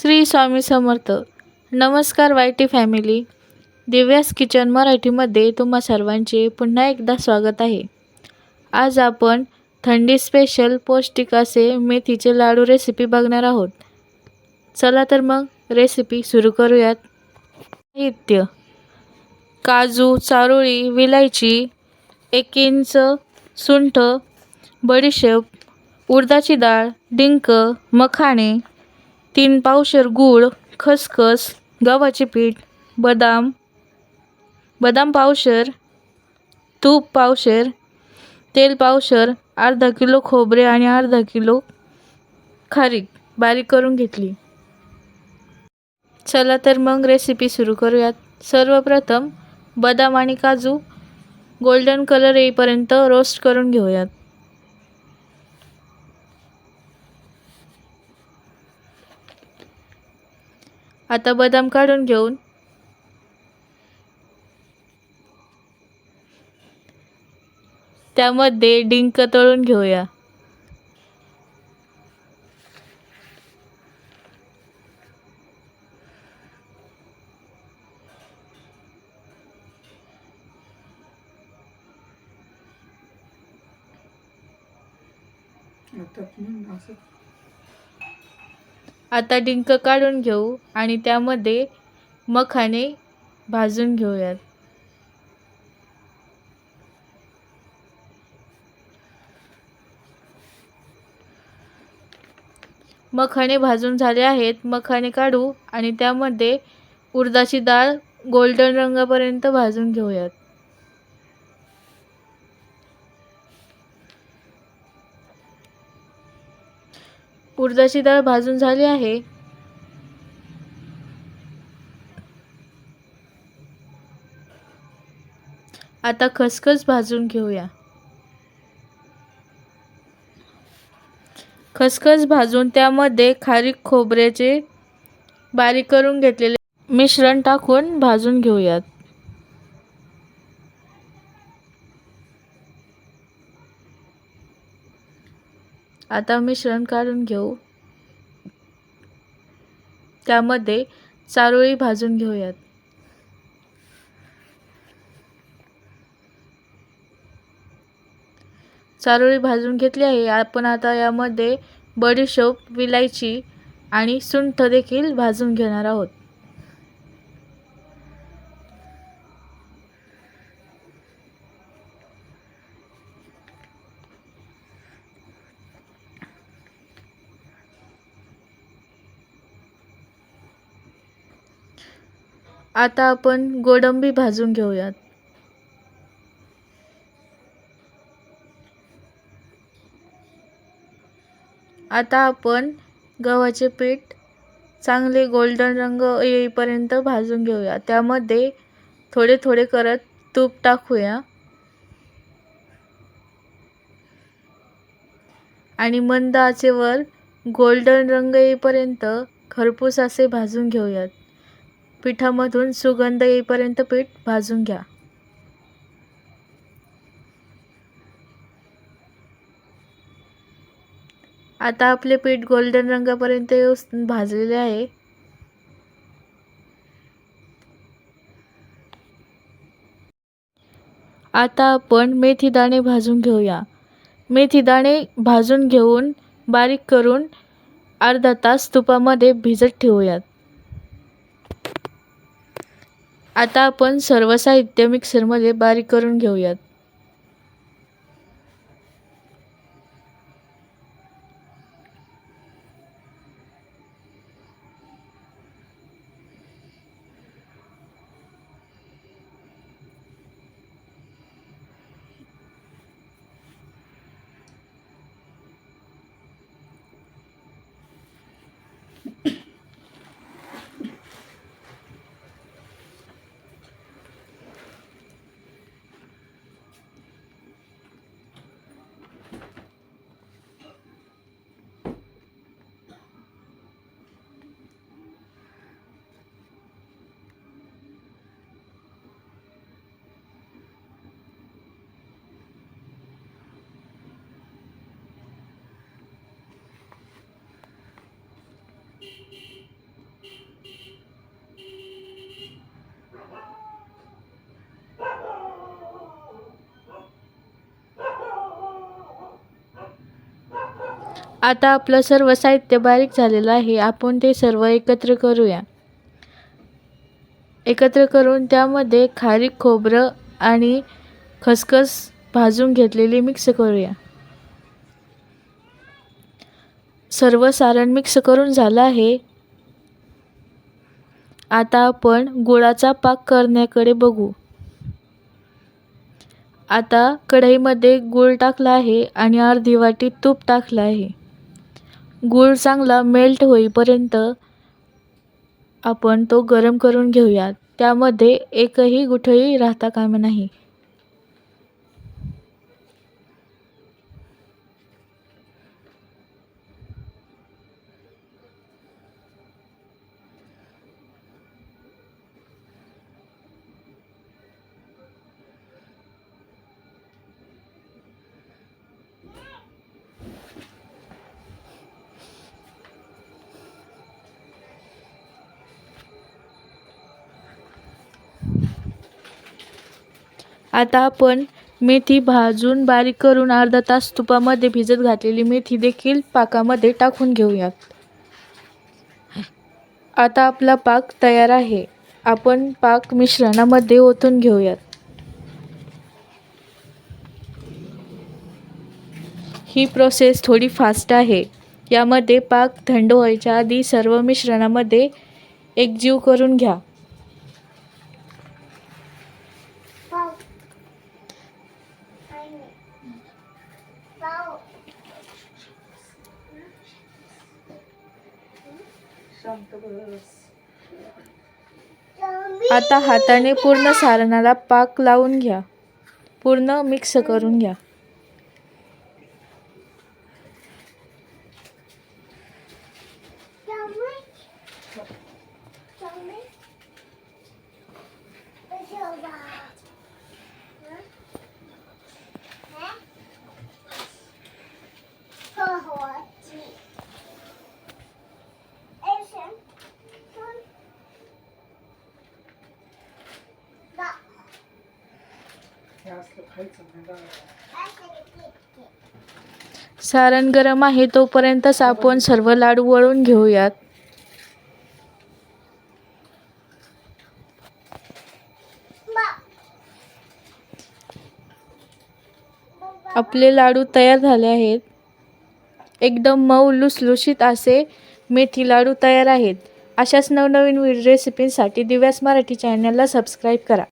श्री स्वामी समर्थ. नमस्कार Y T family. Divya's kitchen मराठीमध्ये तुम्हा सर्वांचे पुन्हा एकदा स्वागत आहे. आज आपण थंडी स्पेशल पौष्टिक असे मेथीचे लाडू रेसिपी बघणार आहोत. चला तर मग रेसिपी सुरू करूयात. साहित्य. काजू चारोळी विलायची एक इंच सुंठ बडीशेप उडदाची डाळ डिंक मखाणे तीन पावशर गूळ खसखस गव्हाचे पीठ बदाम बदाम पावशर तूप पावशर तेल पावशर अर्धा किलो खोबरे आणि अर्धा किलो खारीक बारीक करून घेतली. चला तर मग रेसिपी सुरू करूयात. सर्वप्रथम बदाम आणि काजू गोल्डन कलर येईपर्यंत रोस्ट करून घेऊयात. आता बदाम काढून घेऊन. त्यामध्ये डिंक तळून घेऊया. आता आता डिंक काढून घेऊ आणि त्यामध्ये मखाने भाजून घेऊयात. मखाणे भाजून झाले आहेत. मखाणे काढू आणि त्यामध्ये उडदाची डाळ गोल्डन रंगापर्यंत भाजून घेऊयात. उडदाची डाळ भाजून झाली आहे. आता खसखस भाजून घेऊया. खसखस भाजून त्यामध्ये खारीक खोबऱ्याचे बारीक करून घेतलेले मिश्रण टाकून भाजून घेऊयात. आता मिश्रण काढून घेऊ. त्यामध्ये चारोळी भाजून घेऊयात. चारोळी भाजून घेतली आहे. आपण आता यामध्ये बडीशोप विलायची आणि सुंठ देखील भाजून घेणार आहोत. आता आपण गोडंबी भाजून घेऊयात. आता आपण गव्हाचे पीठ चांगले गोल्डन रंग येईपर्यंत भाजून घेऊया. त्यामध्ये थोडे थोडे करत तूप टाकूया. आणि मंद आचेवर गोल्डन रंग येईपर्यंत खरपूस असे भाजून घेऊयात. पिठामधून सुगंध येईपर्यंत पीठ भाजून घ्या. आता आपले पीठ गोल्डन रंगापर्यंत भाजलेले आहे. आता आपण मेथी दाणे भाजून घेऊया. मेथी दाणे भाजून घेऊन बारीक करून अर्धा तास तुपामध्ये भिजत ठेवूयात. आता आपण सर्व साहित्य मिक्सरमध्ये बारीक करून घेऊयात. आता आपलं सर्व साहित्य बारीक झालेलं आहे. आपण ते सर्व एकत्र करूया. एकत्र करून त्यामध्ये खारीक खोबरं आणि खसखस भाजून घेतलेली मिक्स करूया. सर्व सारण मिक्स करून झालं आहे. आता आपण गुळाचा पाक करण्याकडे बघू. आता कढईमध्ये गूळ टाकला आहे आणि अर्धी वाटी तूप टाकलं आहे. गूळ चांगला मेल्ट होईपर्यंत आपण तो गरम करून घेऊयात. त्यामध्ये एकही गुठळी राहता कामा नाही आता आपण मेथी भाजून बारीक करून अर्धा तास तुपामध्ये भिजत घातलेली मेथी देखील पाकामध्ये टाकून घेऊयात. आता आपला पाक तयार आहे. आपण पाक मिश्रणामध्ये ओतून घेऊयात. ही प्रोसेस थोडी फास्ट आहे. यामध्ये पाक थंड व्हायच्या आधी सर्व मिश्रणामध्ये एकजीव करून घ्या. आता हाताने पूर्ण सारणाला पाक लावून घ्या. पूर्ण मिक्स करून घ्या. सारण गरम आहे तोपर्यंतच आपण सर्व लाडू वळून घेऊयात. आपले लाडू तयार झाले आहेत. एकदम मऊ लुसलुशीत असे मेथी लाडू तयार आहेत. अशाच नवनवीन रेसिपींसाठी दिव्यास मराठी चॅनलला सबस्क्राईब करा.